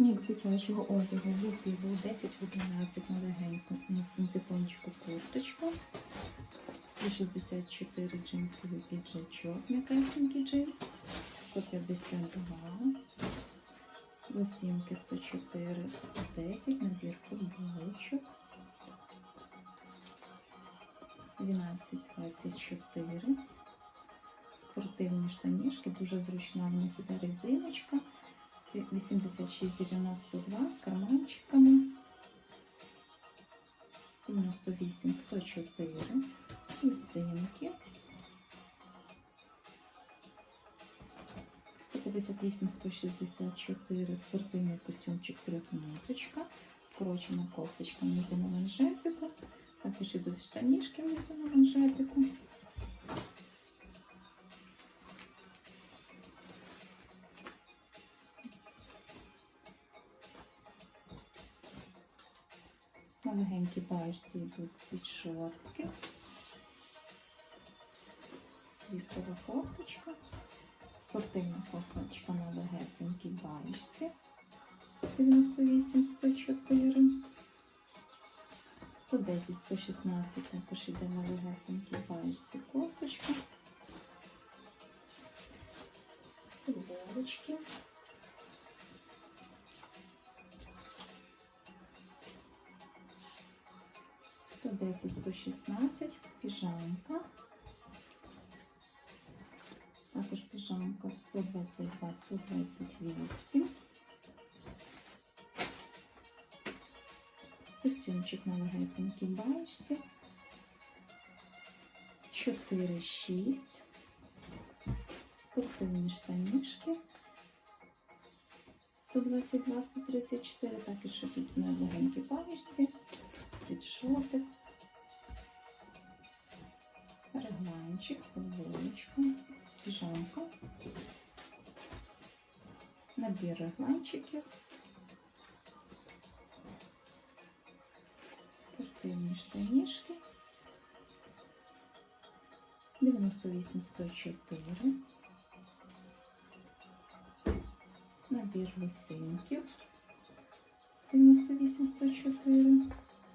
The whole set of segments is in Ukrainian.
Мікс дитячого одягу лупі був 10 в 11 на легеньку. Носити пончику курточку. 164 джинсовий піджачок, м'якесенький джинс, 152, лосінки 104, 10, набір футболочок, 12, 24, спортивні штанішки, дуже зручна в них іде резиночка, 86,92 з карманчиками, 98, 104, лисинки, 158, 164, спортивний костюмчик трьохниточка, вкорочена кофточка внизу на манжетику, також ідуть штанішки внизу на манжетику. На легенькій баєчці йдуть світшотки, лісова кофточка, спортивна кофточка на легесенькій баєчці 98 104 110 116 також йде на легесенькій баєчці кофточка, футболочки. 110, 116, піжамка. Також піжамка 122, 128. Костюмчик на легесенькій баєчці. 4, 6. Спортивні штанішки. 122, 134, також тут на легенькій баєчці світшотик, регланчик, футболочка, піжамка, набір регланчиків, спортивні штанішки, 98 104, набір лисинків, 98 104,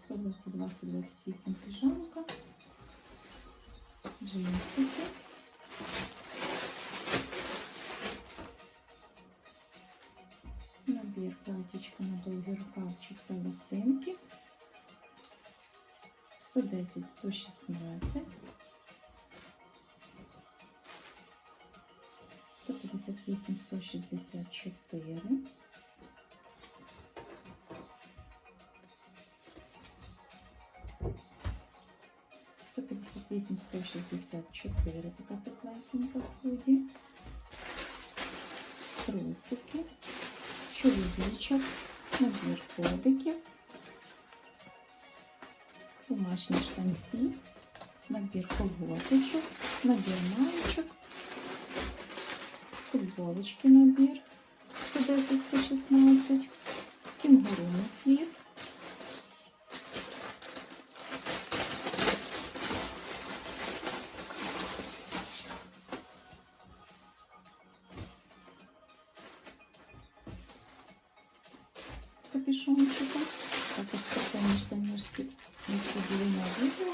122, 128 піжамка, джинсики, набір платічка на довгий рукавчик та лосинки, 110, 116, 158, 164, 158, 164, така теплесенька в ході. Трусики, чоловічок, набір кодиків, домашні штанці, набір колготочок, набір маєчок, футболочки набір 110, 116, кінгуру фліс. з капюшончиком. Також спортивні штанішки, які були на відео.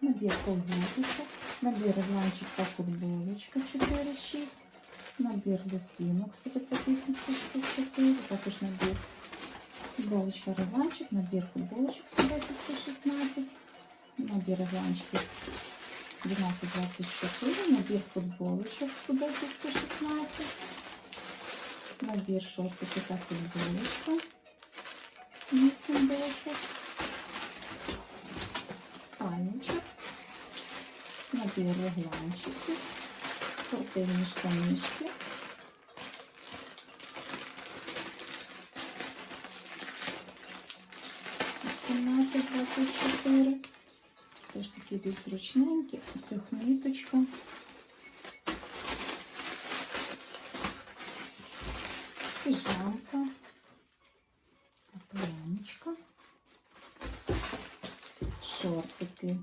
Набір колготочок, набір регланчик та футболочка 4-6, набір лосінок 158 164, також набір футболочка регланчик, набір футболочок 110 116, набір регланчиків 12-24, набір футболочок 110 116, набір шортики та футболочка 80, спальничок, набір регланчиків, спортивні штанішки, Сімнадцять двадцять чотири. Теж такі йдуть зручненькі, трьохниточка. Піжамка, капеляночка, шортики.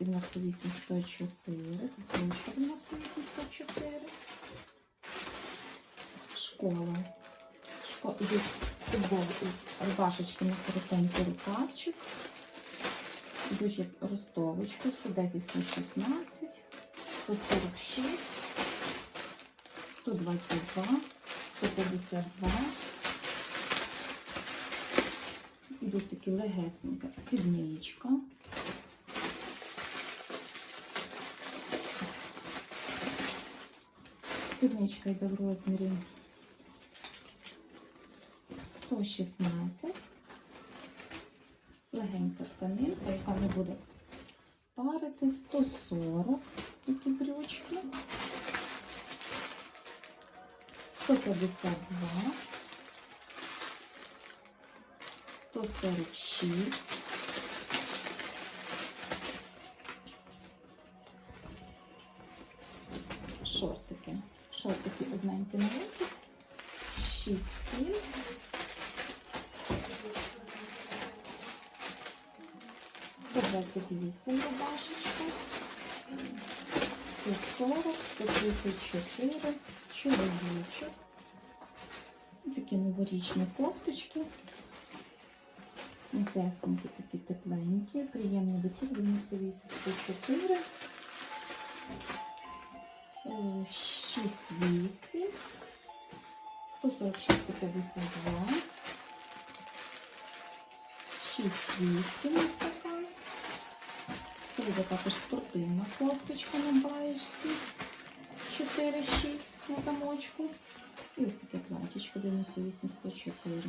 98 104, футболочка 98 104, школу. Шко... Йдуть футболки, рубашечки на коротенький рукавчик. Йдуть як ростовочку 110, 116, 146, 122, 152. Йдуть такі легесенька спідничка. Спідничка йде в розмірі 116. Легенька тканинка, яка не буде парити 140 такі брючки. 152. 146. Шортики. Шортики одненькі новенькі. 6, 7. Сто двадцять вісім рубашечка. 140, 134, чоловічок. Такі новорічні кофточки. Тесенькі, такі тепленькі, приємні до тіла, 98, 104, 6, 8, 146, 152, 6, 8 ось така. Буде також спортивна кофточка на баєшці. 4-6 на замочку. І ось таке платічко 98 104.